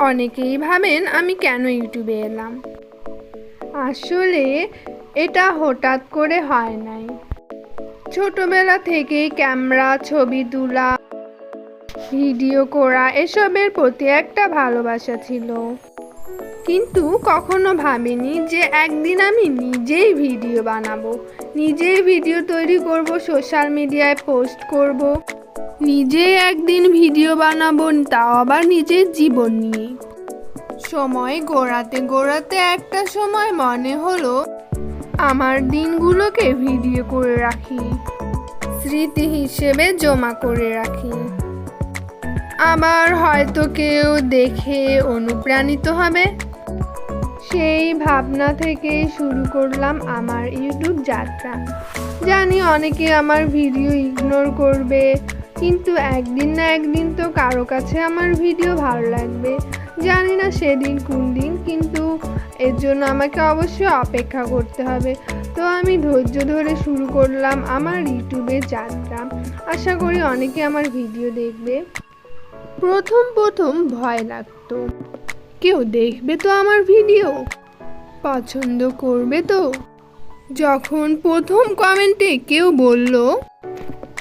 অনেকেই ভাবেন আমি কেন ইউটিউবে এলাম। আসলে এটা হঠাৎ করে হয় নাই। ছোটবেলা থেকেই ক্যামেরা, ছবি তোলা, ভিডিও করা এসবের প্রতি একটা ভালোবাসা ছিল। কিন্তু কখনো ভাবিনি যে একদিন আমি নিজেই ভিডিও বানাবো, নিজেই ভিডিও তৈরি করব, সোশ্যাল মিডিয়ায় পোস্ট করব। নিজেই একদিন ভিডিও বানাবো, তাও আবার নিজের জীবন নিয়ে। সময় গোড়াতে গোড়াতে একটা সময় মনে হলো, আমার দিনগুলোকে ভিডিও করে রাখি, স্মৃতি হিসেবে জমা করে রাখি। আবার হয়তো কেউ দেখে অনুপ্রাণিত হবে। সেই ভাবনা থেকে শুরু করলাম আমার ইউটিউব যাত্রা। জানি অনেকে আমার ভিডিও ইগনোর করবে কিন্তু একদিন না একদিন তো কারও কাছে আমার ভিডিও ভালো লাগবে। জানি না সেদিন কোন দিন, কিন্তু এর জন্য আমাকে অবশ্যই অপেক্ষা করতে হবে। তো আমি ধৈর্য ধরে শুরু করলাম আমার ইউটিউবে যাত্রা আশা করি অনেকে আমার ভিডিও দেখবে। প্রথম প্রথম ভয় লাগতো। কেউ দেখবে তো আমার ভিডিও? পছন্দ করবে তো? যখন প্রথম কমেন্টে কেউ বলল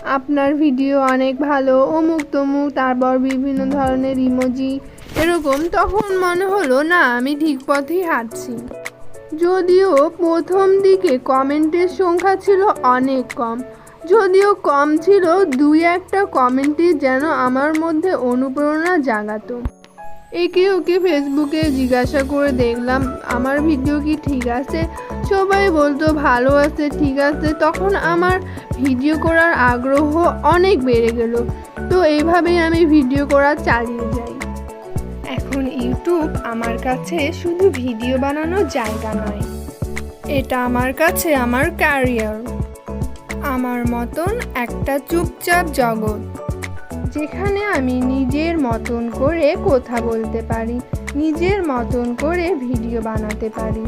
আপনার ভিডিও অনেক ভালো, অমুক তমুক, তারপর বিভিন্ন ধরনের ইমোজি এরকম। তখন মনে হলো, না, আমি ঠিক পথেই হাঁটছি। যদিও প্রথম দিকে কমেন্টের সংখ্যা ছিল অনেক কম, যদিও কম ছিল দুই একটা কমেন্টই যেন আমার মধ্যে অনুপ্রেরণা জাগাতো। একে ওকে ফেসবুকে জিজ্ঞাসা করে দেখলাম, আমার ভিডিও কি ঠিক আছে? সবাই বলতো, ভালো আছে, ঠিক আছে। তখন আমার ভিডিও করার আগ্রহ অনেক বেড়ে গেল। তো এইভাবেই আমি ভিডিও করা চালিয়ে যাই। এখন ইউটিউব আমার কাছে শুধু ভিডিও বানানোর জায়গা নয়, এটা আমার কাছে আমার ক্যারিয়ার। আমার মতন একটা চুপচাপ জগৎ। যেখানে আমি নিজের মতন করে কথা বলতে পারি, নিজের মতন করে ভিডিও বানাতে পারি,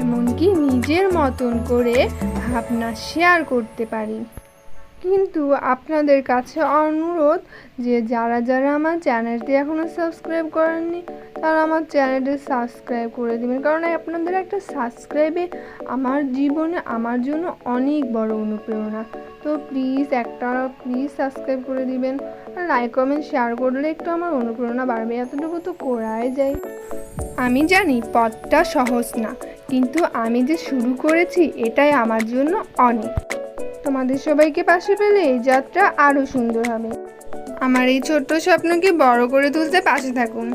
এমনকি নিজের মতন করে ভাবনা শেয়ার করতে পারি। কিন্তু আপনাদের কাছে অনুরোধ যে যারা যারা আমার চ্যানেলটি এখনও সাবস্ক্রাইব করেননি, তারা আমার চ্যানেলটি সাবস্ক্রাইব করে দেবেন। কারণ আপনাদের একটা সাবস্ক্রাইবে আমার জীবনে আমার জন্য অনেক বড় অনুপ্রেরণা। তো প্লিজ একটা প্লিজ সাবস্ক্রাইব করে দিবেন আর লাইক, কমেন্ট, শেয়ার করলে একটু আমার অনুপ্রেরণা বাড়বে। এতটুকু তো করাই যায়। আমি জানি পথটা সহজ না, কিন্তু আমি যে শুরু করেছি এটাই আমার জন্য অনেক। তোমাদের সবাইকে পাশে পেলে এই যাত্রা আরও সুন্দর হবে। আমার এই ছোট্ট স্বপ্নকে বড় করে তুলতে পাশে থাকুন।